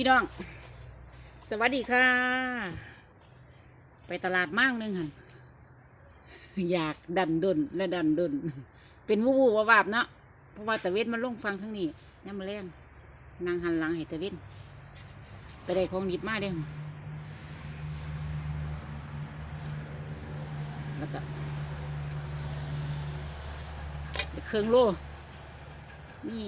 พี่น้อง สวัสดีค่ะ ไปตลาดมั่งหนึงหันอยากดันดนและดันดน เป็นวูบวูบวาบเนาะเพราะว่าตะเวนมันลงฟังทั้งนี้นี่มาแรงนางหันหลังให้ตะเวนไปได้ของดิบมาเด้งแล้วก็เครื่องโล่นี่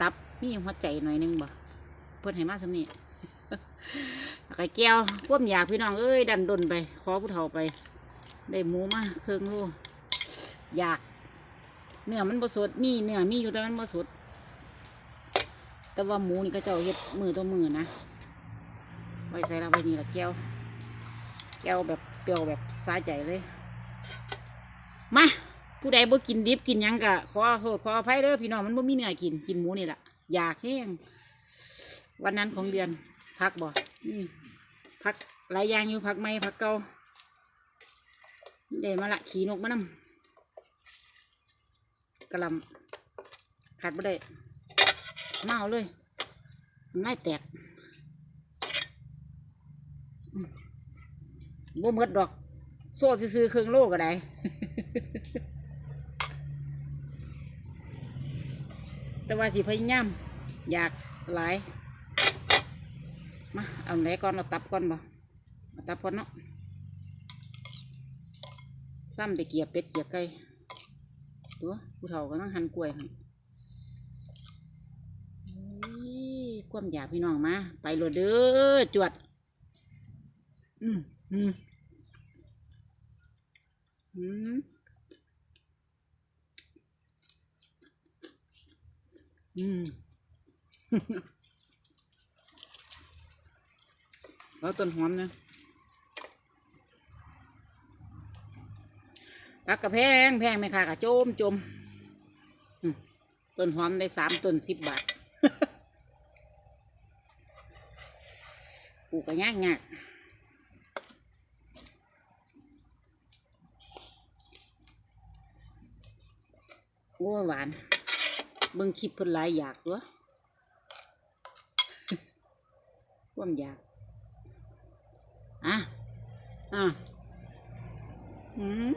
ตับมีหัวใจหน่อยนึงบ่ เพิ่นให้มาสำนี่ไก่แก้วควมอยากพี่น้องเอ้ยดันดนไปขอผู้เฒ่าไป ได้หมูมาเครื่องโลอยากเนื้อมันบสดมีเนื้อมีอยู่แต่มันบสดแต่ว่าหมูนี่ก็เจ้าเฮ็ดมือต่อมือนะไว้ใส่ละไว้นี่ละแก้ว แก้วแบบเปรี้ยวแบบสาใจเลยมาผู้ใดบ่กินดิบกินยังกะขอโทษขออภัยเด้อพี่น้องมันบ่มีเนื้อกินกินหมูนี่แหละอยากแห้ง วันนั้นของเดือนพักบ่นี่พักหลายอย่างอยู่พักไม่พักเก่าได้มาละขี่นกมานำกระหลำขาดบ่ได้เมาเอาเลยน่ายแตกอืมบ่หมดดอก โซ่ซื้อๆเครื่องโลก็ได้แต่ว่าสิพยายามอยากหลาย มาเอาไหนก่อนเอาตับก่อนบ่เอาตับก่อนเนาะซ้ำไปเกียบเป็ดเกียบไก่ตัวผู้เฒ่าก็ต้องหั่นกล้วยให้ความอยากพี่น้องมา ไปโลดเด้อจวด อืมอืมอืมอืม แล้วต้นหอมเนี่ยรักกระแพงแพงไหมคะกระโจมจมต้นหอมได้สามต้นสิบบาทปลูกก็ยากยากโอ้หวานเบิ่งคลิปเพิ่นหลายอยากตัวความอยาก อะอะอืม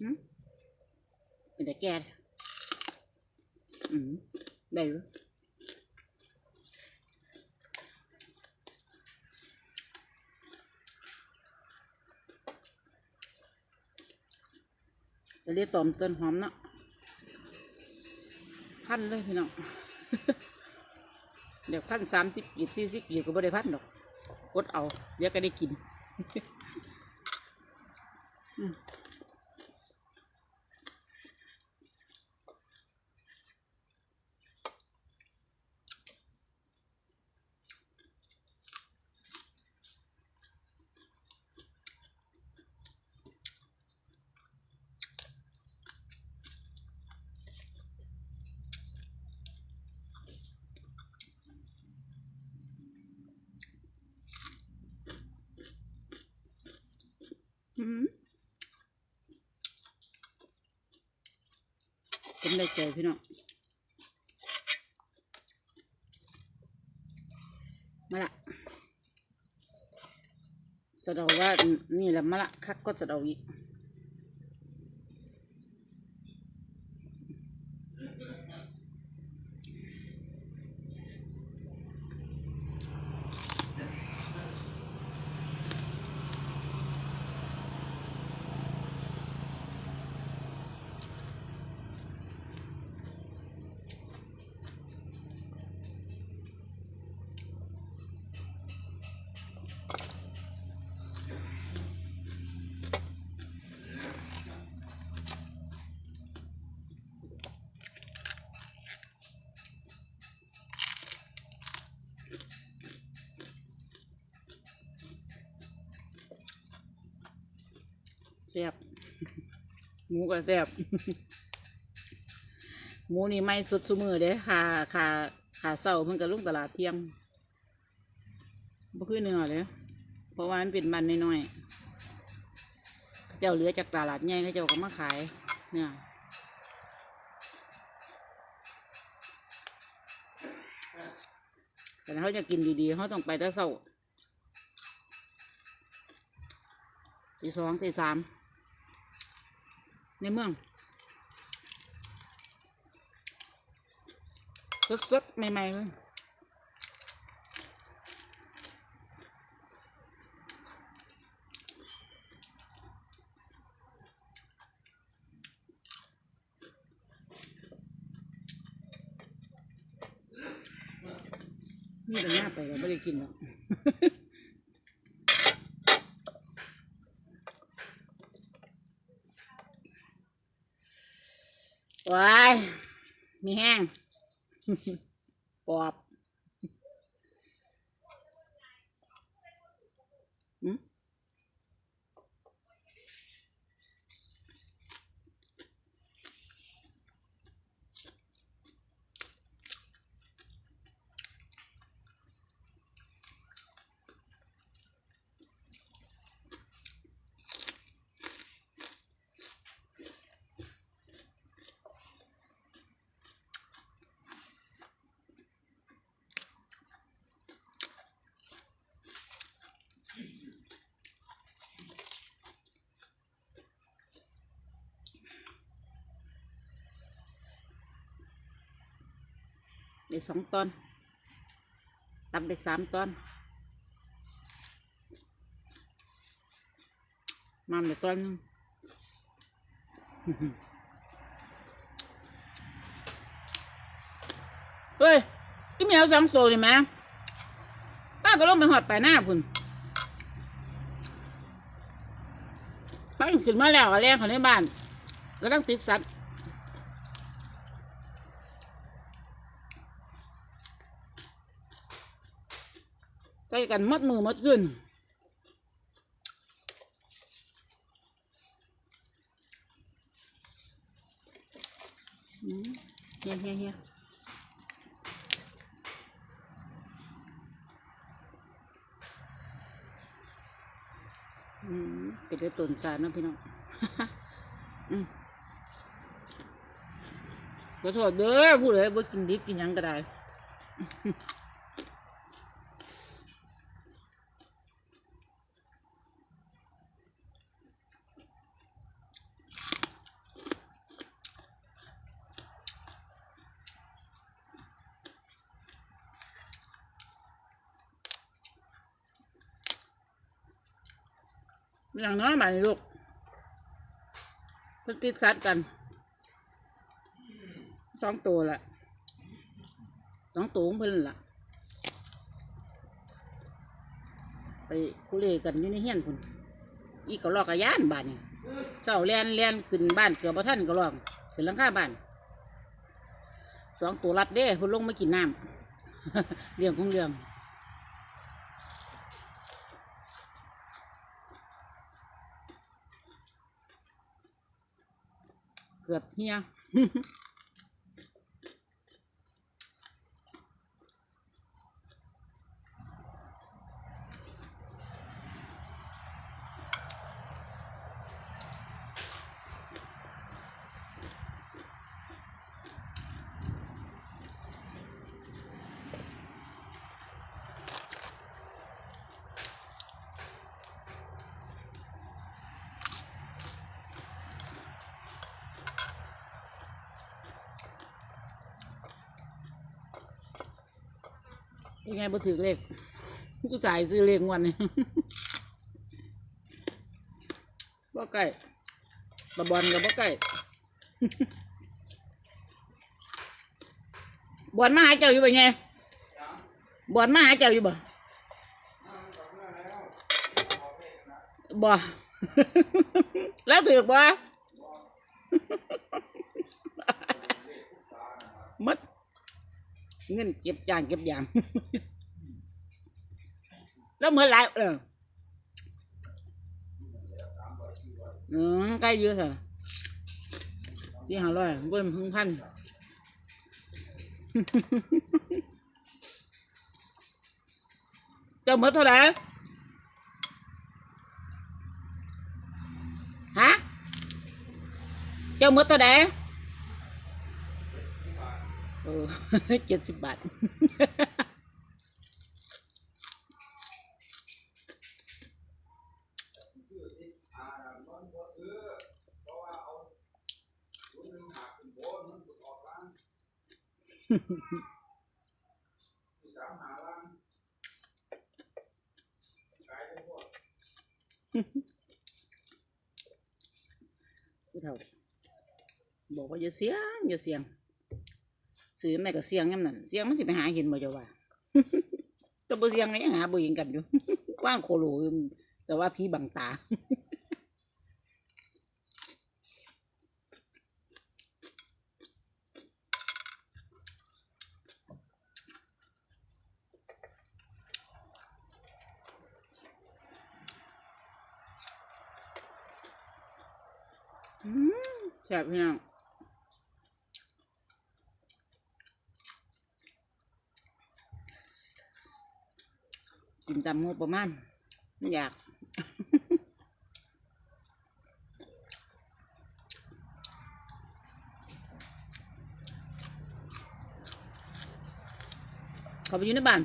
อืมเป็นแต่แก่อืมได้หรือ จะ เรียกตอมต้นหอมเนาะพันเลยพี่น้องเดี๋ยวพันสามสิบหยิบสี่สิบหยิบก็บ่ได้พันหรอกกดเอาเดี๋ยวก็ได้กิน อืมอืมผมได้ใจพี่น้องมาละสะเดาว่านี่แหละมาละคักก็สะเดาอีก ซ่บหมูก็แซ่บหมูนี่ไม่สุดซุมือเด้ขาขาขาเศร้าเพิ่นก็ลงตลาดเที่ยงบ่คือเนื้อเลยเพราะว่ามันเป็นมันน้อยๆเจ้าเหลือจากตลาดใหญ่เขาเจ้าก็มาขายเนี่ยแต่เขาจะกินดีๆเขาต้องไปแต่เช้าตีสองตีสาม ในเมือง สดๆ ใหม่ ๆ เลยนี่เป็นหน้าไปแล้วไม่ได้กินหรอก ว้ายมีแห้งปอบ ได้สองตอนตับได้สามตอนมันได้ตอนนึงเฮ้ยอีเมียวสองตัวเลยไหมป้าก็ลงไปหอดไปหน้าพุ่นป้าขึ้นมาแล้วก็แรงเขาในบ้านก็ต้องติดสัตว์ ล้กันมัดมือมัดขึ้นเฮียเฮียเฮียอืมเป็นได้ตุนสารนะพี่น้องอืมขอโทษเด้อผู้ใดบ่กินดิบกินยังก็ได้ อย่างน้อยมาลูกเพิ่นติดสัตว์กัน สองตัวละสองตัวของเพิ่นละไปคุเรกันอยู่ในเฮียนพุ่นอีกก็ลอกกระยานบ้านนี่เจ้าเลียนเลียนขึ้นบ้านเกือบบ่ท่านก็ลอกขึ้นหลังคาบ้านสองตัวรับเด้เพุ่นลงมากินน้ำเรื่องของเรื่อง เกือบเฮีย ยังไงบ่ถือเลขกูสายซื้อเลขวันนี้บ่ใกล้บะบอลกับบ่ใกล้บอลมาหาเจ้าอยู่บ่ไงบอลมาหาเจ้าอยู่บ่บ่แล้วถือบ่ มัด เงินเก็บจานเก็บอย่าง แล้วเมื่อไรเอออืมใกล้เยอะค่ะที่ห้าร้อยเบิ้ลพึ่งพันเจ้าหมดเท่าไหร่ฮะเจ้าหมดเท่าไหร่ เออเจ็ดสิบบาทผู้เฒ่าบอกว่าอย่าเสียงอย่าเสียง ซื้อแม่ก็เสียงงั้นนั่นเสียงมันสิไปหาเห็นบ่จ้าว่าแตัวบ่เสียงก็ยังหาบ่เห็นกันอยู่กว้างโคโลแต่ว่าพี่บังตาอืมแซ่บพี่น้อง กินตามงบประมาณไม่อยากเขาไปอยู่ในบ้าน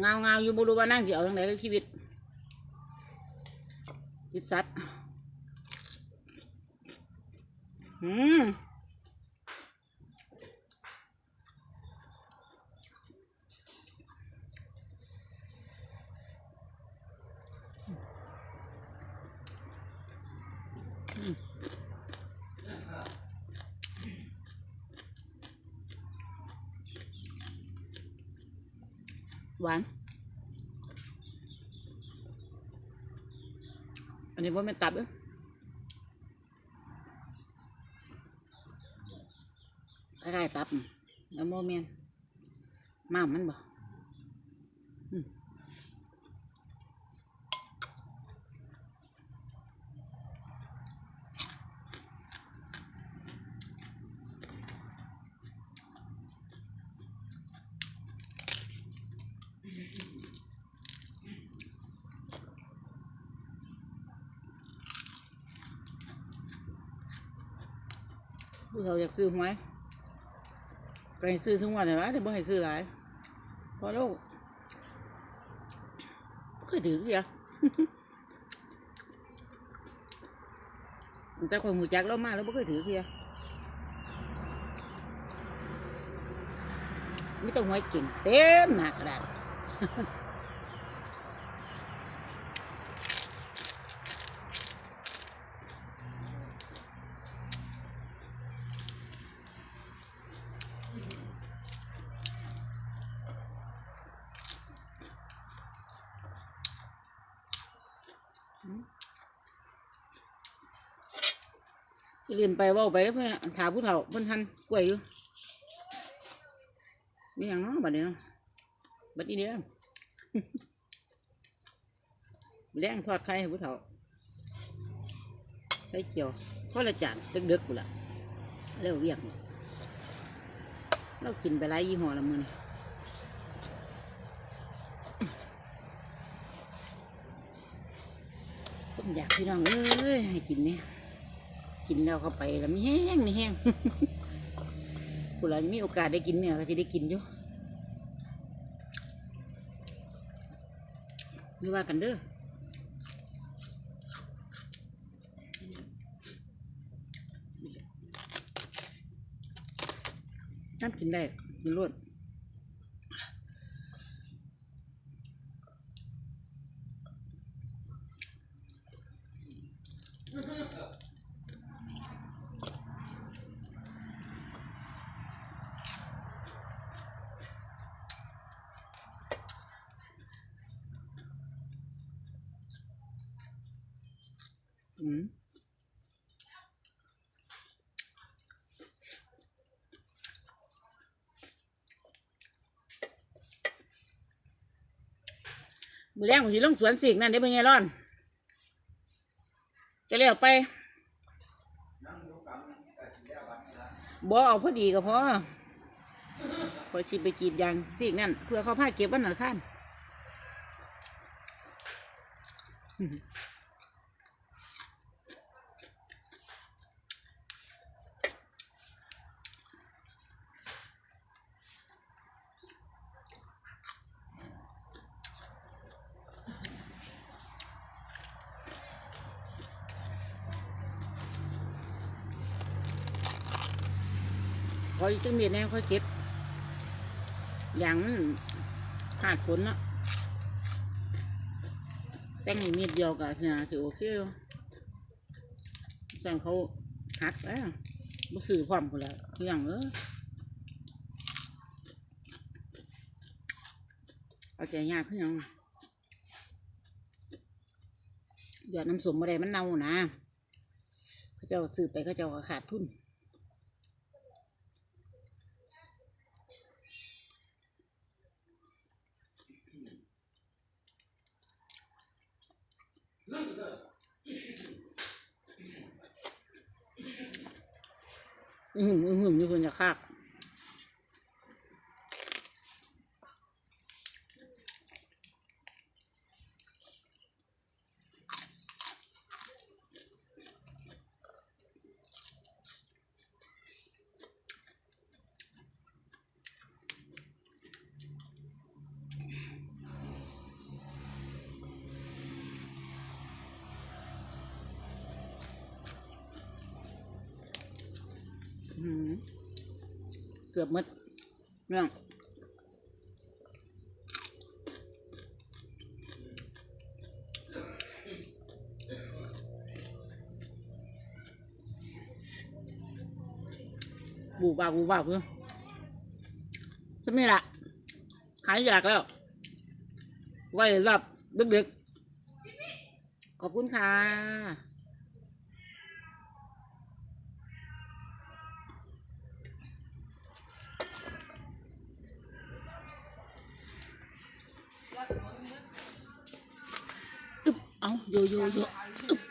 เงาเงาอยู่บรูวานั่งสิเอาอย่างไรกับชีวิตจิตสัตว์ อืมหวาน อันนี้ว่าไม่ตับเอ้ยคล้ายๆตับน่ะแล้วโมเมน ม้ามมันบ่อืมผู้เราอยากซื้อหวยก็ให้ซื้อทุกวันเลยวะแต่บ่ให้ซื้อหลายเพอลูกบ่เคยถือเสียแต่คนหูจักเรามาแล้วบ่เคยถือเสียไม่ต้องหวยเก่งเต็มหน้ากระดาษ นไปว่าไปแล้วเพื่อนถามผู้เฒ่าเพิ่นทันกล้วยอยู่มีอย่างนาะบัดนี้เนาะบัดนี้เดียวแรงทอดไข่ให้ผู้เฒ่าไข่เจียวทอดละจานดึกๆกูละเร็วเรียกนี่เรากินไปหลายยี่ห้อละมือนี่ผมอยากพี่น้องเอ้ยให้กินเนี่ย กินแล้วเข้าไปแล้วมีแห้งมีแห้งผู้เรามีโอกาสได้กินเนี่ยก็จะได้กินอยู่ไม่ว่ากันเด้อน้ำกินได้กินรวดอืม มือแรงผมสิลงสวนสิกนั่นได้เป็นไงร่อน จะเลี้ยวไปบอเอาพอดีก็พอพอชิไปกรีดยางสิกนั่นเพื่อเขาผ้าเก็บวันอังคา รคอยจึงเมียแน่คอยเก็บ อย่างมันขาดฝนเนาะแต่งนี่มีดเดียวกับเนี่ยถือโอเคอยู่สั่งเขาหักแล้วบ่ซื้อพร้อมกันแล้วทีหลังเออเอาใจยากขึ้นยังเดือดน้ำสมอะไรมันเน่านะเขาเจ้าซื้อไปเขาเจ้าขาดทุน อืมอืมอืมมีคนจะคากอืม เกือบหมดเรื่องบูบาบูบาเพื่อจะไม่ละหายอยากแล้ว ไว้รับดึกๆ ขอบคุณค่ะ 有有有